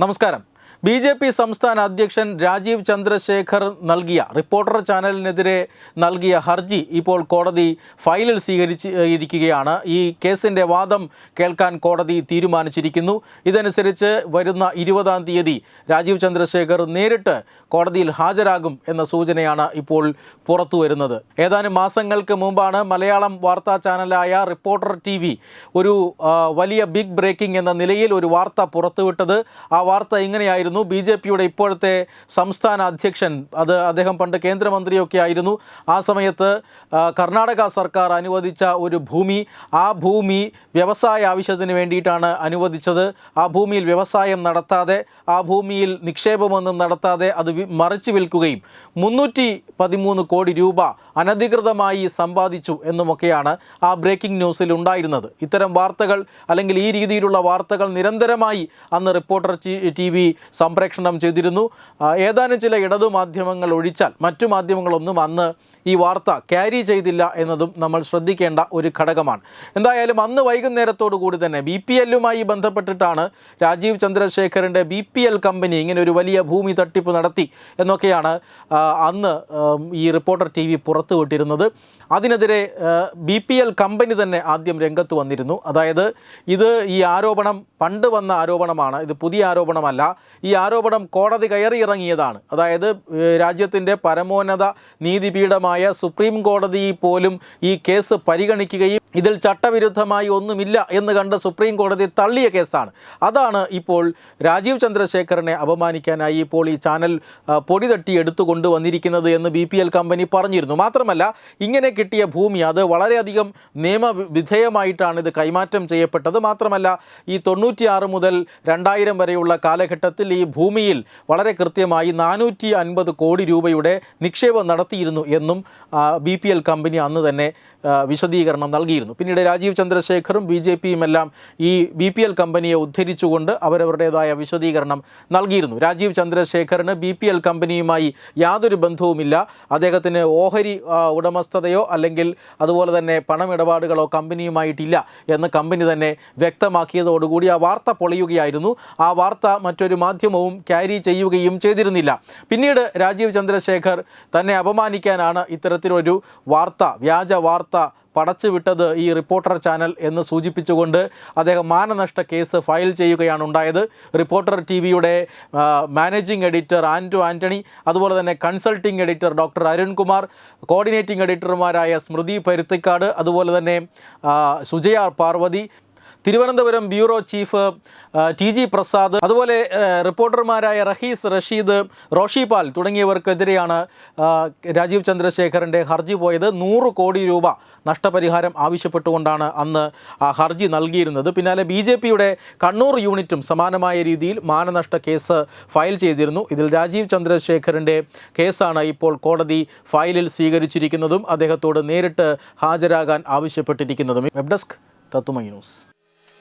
നമസ്കാരം B J P സംസ്ഥാന അധ്യക്ഷൻ രാജീവ് ചന്ദ്രശേഖർ നൽകിയ റിപ്പോർട്ടർ ചാനലിനെതിരെ നൽകിയ ഹർജി ഇപ്പോൾ കോടതി ഫയലിൽ സ്വീകരിച്ച് ഇരിക്കുകയാണ്. ഈ കേസിന്റെ വാദം കേൾക്കാൻ കോടതി തീരുമാനിച്ചിരിക്കുന്നു. ഇതനുസരിച്ച് വരുന്ന ഇരുപതാം തീയതി രാജീവ് ചന്ദ്രശേഖർ നേരിട്ട് കോടതിയിൽ ഹാജരാകും എന്ന സൂചനയാണ് ഇപ്പോൾ പുറത്തു വരുന്നത്. ഏതാനും മാസങ്ങൾക്ക് മുമ്പാണ് മലയാളം വാർത്താ ചാനലായ റിപ്പോർട്ടർ ടി ഒരു വലിയ ബിഗ് ബ്രേക്കിംഗ് എന്ന നിലയിൽ ഒരു വാർത്ത പുറത്തുവിട്ടത്. ആ വാർത്ത ഇങ്ങനെയായിരുന്നു ബി ജെ പിയുടെ ഇപ്പോഴത്തെ സംസ്ഥാന അധ്യക്ഷൻ അത് അദ്ദേഹം പണ്ട് കേന്ദ്രമന്ത്രിയൊക്കെ ആയിരുന്നു ആ സമയത്ത് കർണാടക സർക്കാർ അനുവദിച്ച ഒരു ഭൂമി ആ ഭൂമി വ്യവസായ ആവശ്യത്തിന് വേണ്ടിയിട്ടാണ് അനുവദിച്ചത്. ആ ഭൂമിയിൽ വ്യവസായം നടത്താതെ ആ ഭൂമിയിൽ നിക്ഷേപമൊന്നും നടത്താതെ അത് മറിച്ച് വിൽക്കുകയും മുന്നൂറ്റി പതിമൂന്ന് കോടി രൂപ അനധികൃതമായി സമ്പാദിച്ചു എന്നുമൊക്കെയാണ് ആ ബ്രേക്കിംഗ് ന്യൂസിൽ ഉണ്ടായിരുന്നത്. ഇത്തരം വാർത്തകൾ അല്ലെങ്കിൽ ഈ രീതിയിലുള്ള വാർത്തകൾ നിരന്തരമായി അന്ന് റിപ്പോർട്ടർ ടി വി സംപ്രേഷണം ചെയ്തിരുന്നു. ഏതാനും ചില ഇടതു മാധ്യമങ്ങൾ ഒഴിച്ചാൽ മറ്റു മാധ്യമങ്ങളൊന്നും അന്ന് ഈ വാർത്ത ക്യാരി ചെയ്തില്ല എന്നതും നമ്മൾ ശ്രദ്ധിക്കേണ്ട ഒരു ഘടകമാണ്. എന്തായാലും അന്ന് വൈകുന്നേരത്തോടു കൂടി തന്നെ ബി പി എല്ലുമായി ബന്ധപ്പെട്ടിട്ടാണ് രാജീവ് ചന്ദ്രശേഖറിന്റെ ബി പി എൽ കമ്പനി ഇങ്ങനെ ഒരു വലിയ ഭൂമി തട്ടിപ്പ് നടത്തി എന്നൊക്കെയാണ് അന്ന് ഈ റിപ്പോർട്ടർ ടി വി പുറത്തുവിട്ടിരുന്നത് അതിനെതിരെ ബി പി എൽ കമ്പനി തന്നെ ആദ്യം രംഗത്ത് വന്നിരുന്നു. അതായത് ഇത് ഈ ആരോപണം പണ്ട് വന്ന ആരോപണമാണ്. ഇത് പുതിയ ആരോപണമല്ല. ഈ ആരോപണം കോടതി കയറിയിറങ്ങിയതാണ്. അതായത് രാജ്യത്തിന്റെ പരമോന്നത നീതിപീഠമായ സുപ്രീം കോടതി പോലും ഈ കേസ് പരിഗണിക്കുകയും ഇതിൽ ചട്ടവിരുദ്ധമായി ഒന്നുമില്ല എന്ന് കണ്ട് സുപ്രീം കോടതി തള്ളിയ കേസാണ്. അതാണ് ഇപ്പോൾ രാജീവ് ചന്ദ്രശേഖരനെ അപമാനിക്കാനായി ഇപ്പോൾ ഈ ചാനൽ പൊടി തട്ടി എടുത്തുകൊണ്ട് വന്നിരിക്കുന്നത് എന്ന് ബി പി എൽ കമ്പനി പറഞ്ഞിരുന്നു. മാത്രമല്ല ഇങ്ങനെ കിട്ടിയ ഭൂമി അത് വളരെയധികം നിയമവിധേയമായിട്ടാണ് ഇത് കൈമാറ്റം ചെയ്യപ്പെട്ടത്. മാത്രമല്ല ഈ തൊണ്ണൂറ്റിയാറ് മുതൽ രണ്ടായിരം വരെയുള്ള കാലഘട്ടത്തിൽ ഈ ഭൂമിയിൽ വളരെ കൃത്യമായി നാനൂറ്റി അൻപത് കോടി രൂപയുടെ നിക്ഷേപം നടത്തിയിരുന്നു എന്നും ബി പി എൽ കമ്പനി അന്ന് തന്നെ വിശദീകരണം നൽകിയിരുന്നു. പിന്നീട് രാജീവ് ചന്ദ്രശേഖറും ബി ജെ പിയും എല്ലാം ഈ ബി പി എൽ കമ്പനിയെ ഉദ്ധരിച്ചുകൊണ്ട് അവരവരുടേതായ വിശദീകരണം നൽകിയിരുന്നു. രാജീവ് ചന്ദ്രശേഖറിന് ബി പി എൽ കമ്പനിയുമായി യാതൊരു ബന്ധവുമില്ല. അദ്ദേഹത്തിന് ഓഹരി ഉടമസ്ഥതയോ അല്ലെങ്കിൽ അതുപോലെ തന്നെ പണമിടപാടുകളോ കമ്പനിയുമായിട്ടില്ല എന്ന് കമ്പനി തന്നെ വ്യക്തമാക്കിയതോടുകൂടി ആ വാർത്ത പൊളിയുകയായിരുന്നു. ആ വാർത്ത മറ്റൊരു മാധ്യമവും ക്യാരി ചെയ്യുകയും ചെയ്തിരുന്നില്ല. പിന്നീട് രാജീവ് ചന്ദ്രശേഖർ തന്നെ അപമാനിക്കാനാണ് ഇത്തരത്തിലൊരു വാർത്ത വ്യാജ വാർത്ത പടച്ചുവിട്ടത് ഈ റിപ്പോർട്ടർ ചാനൽ എന്ന് സൂചിപ്പിച്ചുകൊണ്ട് അദ്ദേഹം മാനനഷ്ട കേസ് ഫയൽ ചെയ്യുകയാണ് ഉണ്ടായത്. റിപ്പോർട്ടർ ടി വിയുടെ മാനേജിംഗ് എഡിറ്റർ ആന്റോ ആന്റണി അതുപോലെ തന്നെ consulting editor doctor Arunkumar coordinating എഡിറ്റർമാരായ Smruthy Paruthikkad അതുപോലെ തന്നെ Sujaya Parvathy Thiruvananthapuram bureau chief T G Prasad അതുപോലെ റിപ്പോർട്ടർമാരായ റഹീസ് റഷീദ് റോഷിപാൽ തുടങ്ങിയവർക്കെതിരെയാണ് രാജീവ് ചന്ദ്രശേഖറിന്റെ ഹർജി പോയത്. നൂറ് കോടി രൂപ നഷ്ടപരിഹാരം ആവശ്യപ്പെട്ടുകൊണ്ടാണ് അന്ന് ആ ഹർജി നൽകിയിരുന്നത്. പിന്നാലെ ബി ജെ പിയുടെ കണ്ണൂർ യൂണിറ്റും സമാനമായ രീതിയിൽ മാനനഷ്ട കേസ് ഫയൽ ചെയ്തിരുന്നു. ഇതിൽ രാജീവ് ചന്ദ്രശേഖറിന്റെ കേസാണ് ഇപ്പോൾ കോടതി ഫയലിൽ സ്വീകരിച്ചിരിക്കുന്നതും അദ്ദേഹത്തോട് നേരിട്ട് ഹാജരാകാൻ ആവശ്യപ്പെട്ടിരിക്കുന്നതും. വെബ് ഡെസ്ക് തത്തുമൈ news.